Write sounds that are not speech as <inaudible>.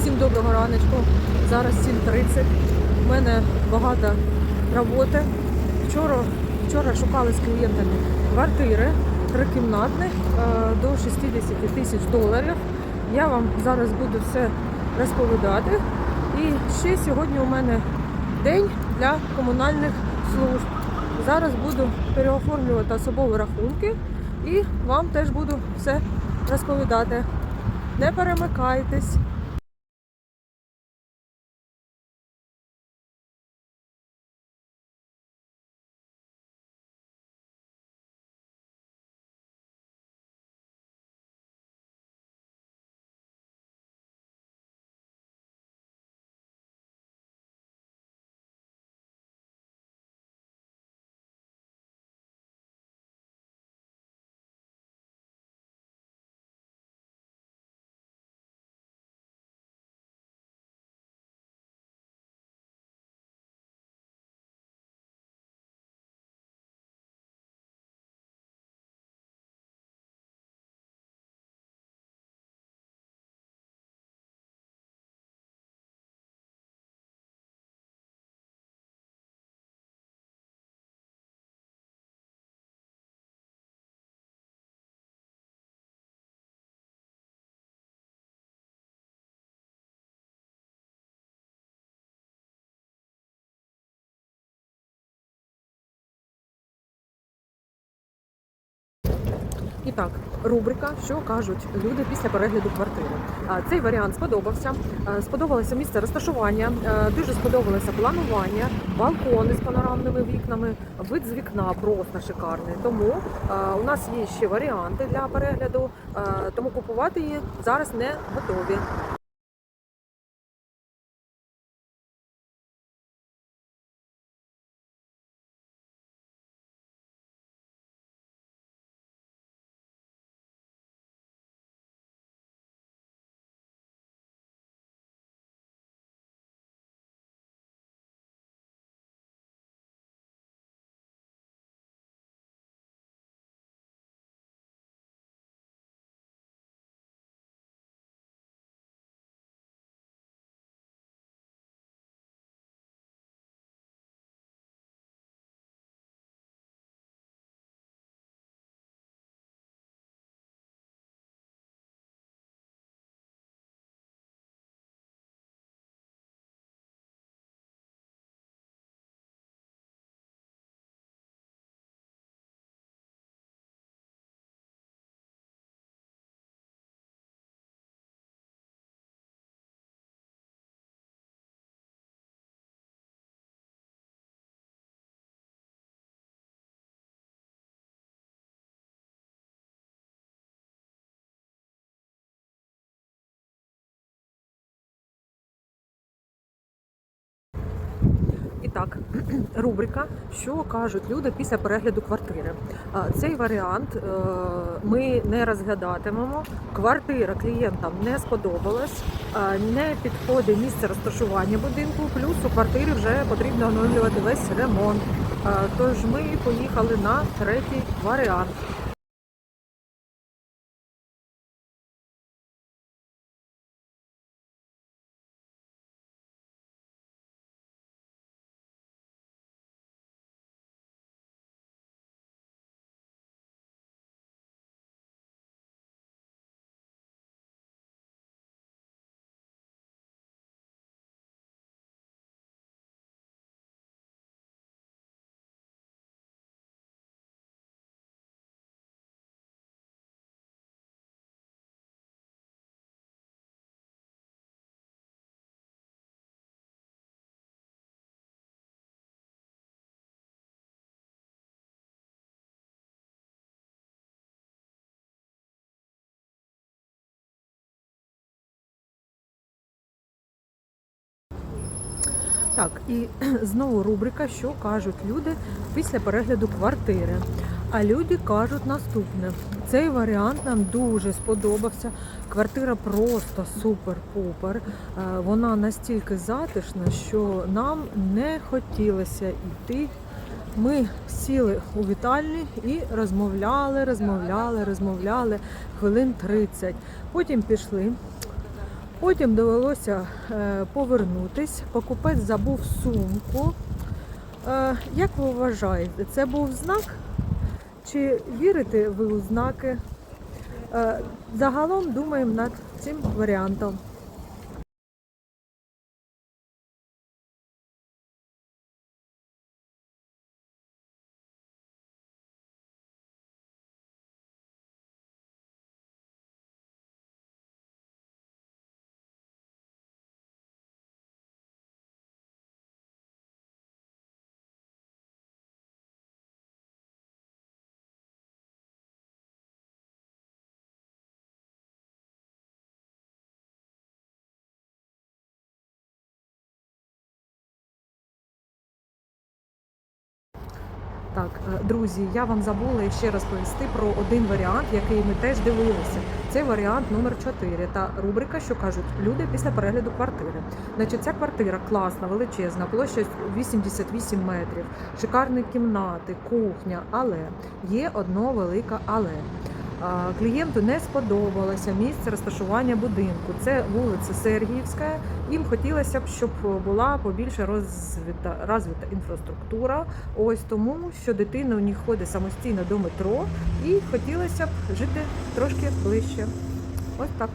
Всім доброго раночку. Зараз 7.30. У мене багато роботи. Вчора, вчора шукали з клієнтами квартири трикімнатні е, до 60 тисяч доларів. Я вам зараз буду все розповідати. І ще сьогодні у мене день для комунальних служб. Зараз буду переоформлювати особові рахунки і вам теж буду все розповідати. Не перемикайтесь. І так, рубрика, що кажуть люди після перегляду квартири. Цей варіант сподобався. Сподобалося місце розташування, дуже сподобалося планування, балкони з панорамними вікнами, вид з вікна просто шикарний. Тому у нас є ще варіанти для перегляду, тому купувати її зараз не готові. Так, <clears throat> рубрика, що кажуть люди після перегляду квартири. Цей варіант е, ми не розглядатимемо. Квартира клієнтам не сподобалась, не підходить місце розташування будинку. Плюс у квартирі вже потрібно оновлювати весь ремонт. Тож ми поїхали на третій варіант. Так, і <clears throat> знову рубрика, що кажуть люди після перегляду квартири. А люди кажуть наступне: цей варіант нам дуже сподобався. Квартира просто супер-пупер. Е, Вона настільки затишна, що нам не хотілося йти. Ми сіли у вітальні і розмовляли, розмовляли, розмовляли хвилин 30. Потім пішли Потім довелося е, повернутись. Покупець забув сумку. Е, Як ви вважаєте, це був знак? Чи вірите ви у знаки? Е, Загалом думаємо над цим варіантом. Так, е, друзі, я вам забула ще розповісти про один варіант, який ми теж дивилися. Це варіант номер 4 та рубрика, що кажуть люди після перегляду квартири. Значить, ця квартира класна, величезна, площа 88 метрів, шикарні кімнати, кухня, але є одно велике але. Клієнту не сподобалося місце розташування будинку. Це вулиця Сергіївська. Їм хотілося б, щоб була побільше розвита, розвита інфраструктура. Ось тому, що дитина у них ходить самостійно до метро, і хотілося б жити трошки ближче. Ось так.